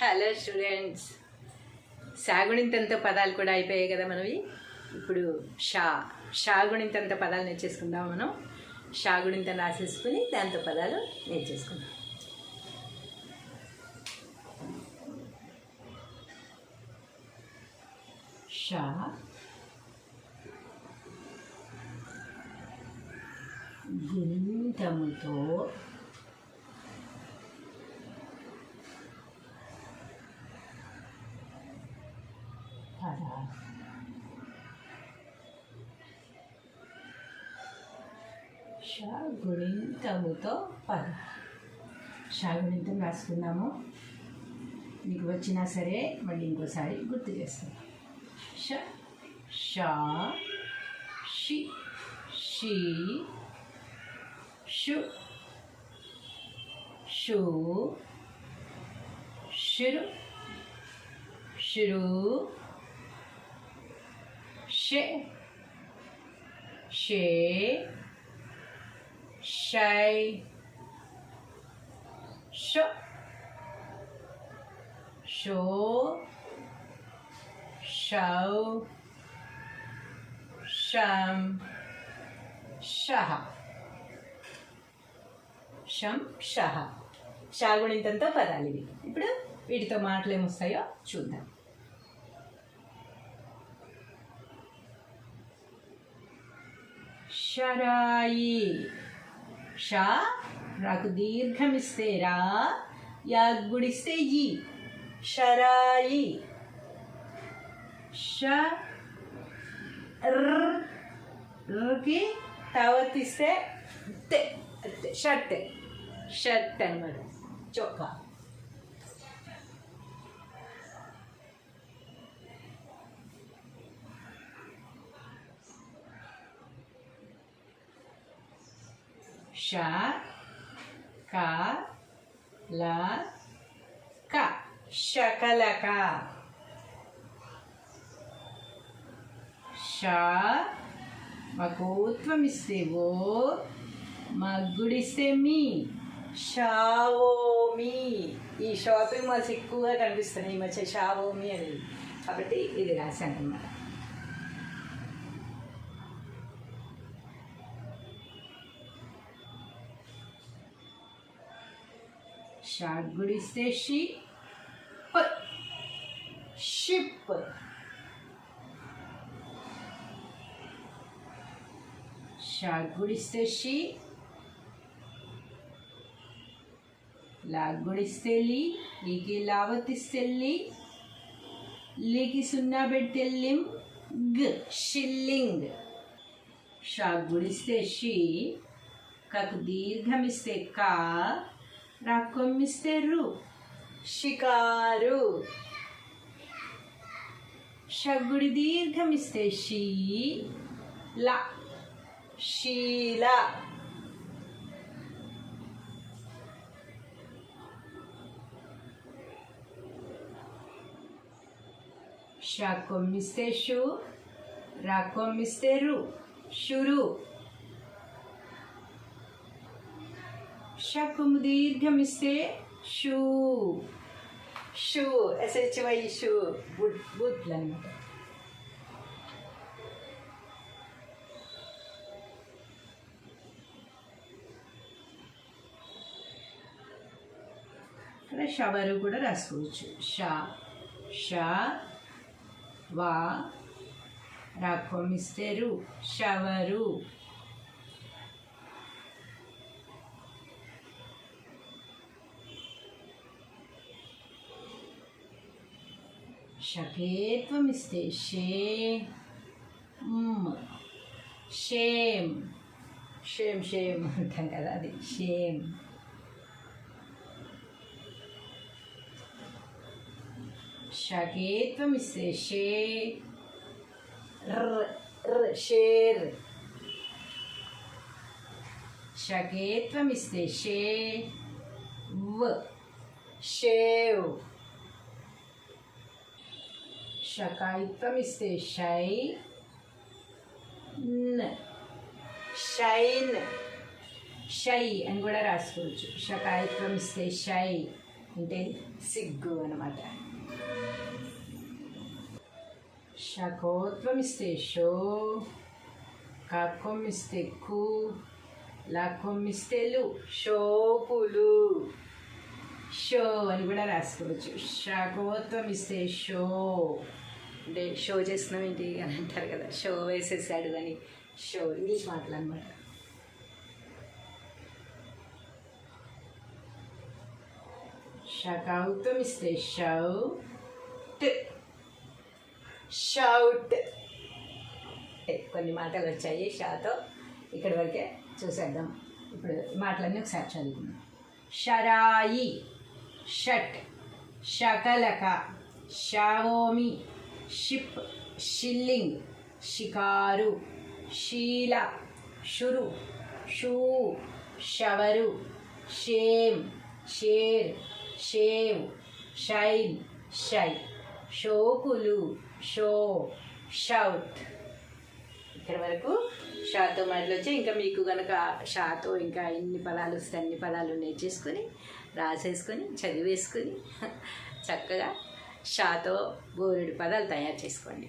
Hello students. సాగుణింతంత పదాలు కూడా అయిపోయాయి కదా మనవి. ఇప్పుడు షా షాగుణింతంత పదాలు నేర్చేసుకుందాం మనం. షాగుణింత రాసేసుకుని దాంతో పదాలు నేర్చేసుకుందాం. షా గుణింతముతో షా పద. షా రాసుకున్నాము రాసుకుందాము. మీకు వచ్చినా సరే మళ్ళీ ఇంకోసారి గుర్తు చేస్తాం. ష షా షి షీ షు షూ షురు షురు షే షే షై షో షో షౌ షం షహ షం షహ షాగుణింతంతో పదాలు ఇవి. ఇప్పుడు వీటితో మాటలు ఏమొస్తాయో చూద్దాం. షరాయి షా నాకు దీర్ఘమిస్తే రా యా గుడిస్తే ఈ షరాయి ష ర్ ర్కి తవతిస్తే తె తె, షర్ట్ షర్ట్ అనమాట ష క ల క శకలక. ష మకోత్వం ఇస్తే ఓ మగ్గుడిస్తే మీ. షావోమి. ఈ షాపింగ్ మాల్స్ ఎక్కువగా కనిపిస్తున్నాయి ఈ మధ్య షావోమి అని. కాబట్టి ఇది రాశాను అన్నమాట షార్ట్ గుడిస్తే షి షిప్ షార్ట్ గుడిస్తే షి లాగ్ గుడిస్తే లీ లీకి లావతిస్తే లి లీకి సున్నా పెడితే లిమ్ గ్ షిల్లింగ్ షాక్ గుడిస్తే షీ కకు దీర్ఘమిస్తే కా రాకొమ్మిస్తే రు షికారు షగ్గుడి దీర్ఘమిస్తే షీ లా శీల షాకొమ్మిస్తే షు రాకొమ్మిస్తే రు షురు షకుము దీర్ఘమిస్తే షూ షూ ఎస్హెచ్వై షూ బుట్ బూట్లు అనమాట ఇక్కడ షవరు కూడా రాసుకోవచ్చు షా షా వా రాకొమ్మిస్తే రు షవరు షకేత్వం ఇస్తే షే మ్. షేమ్ షేమ్ షేమ్ అంటాం కదా అది షేమ్ షకేత్వం ఇస్తే షే ర్ ర్ షేర్ షకేత్వం ఇస్తే షే వ్ షేవ్ షకాయిత్వం ఇస్తే షై న్ షైన్ షై అని కూడా రాసుకోవచ్చు. షకాయిత్వం ఇస్తే షై అంటే సిగ్గు అనమాట షకోత్వం ఇస్తే షో కాకొం ఇస్తే కు లాకొం ఇస్తే లు షోకులు షో అని కూడా రాసుకోవచ్చు. షకోత్వం ఇస్తే షో అంటే షో చేస్తున్నాం ఏంటి అని అంటారు కదా. షో వేసేసాడు అని. షో ఇంగ్లీష్ మాటలు అనమాట షకౌత్వం ఇస్తే షౌట్ షౌట్ కొన్ని మాటలు వచ్చాయి. షాతో ఇక్కడి వరకే చూసేద్దాం. ఇప్పుడు మాటలన్నీ ఒకసారి చదువుకుందాం. షరాయి షట్ షకలక షావోమి షిప్ షిల్లింగ్ షికారు శీల షురు shoe shower shame share shave shine shy షోకులు show shout ఇక్కడ వరకు షాతో మాటలు వచ్చి ఇంకా మీకు కనుక షాతో ఇంకా ఎన్ని పదాలు వస్తే అన్ని పదాలు నేర్చేసుకొని రాసేసుకొని చదివేసుకొని చక్కగా షాతో బోరెడు పదాలు తయారు చేసుకోండి.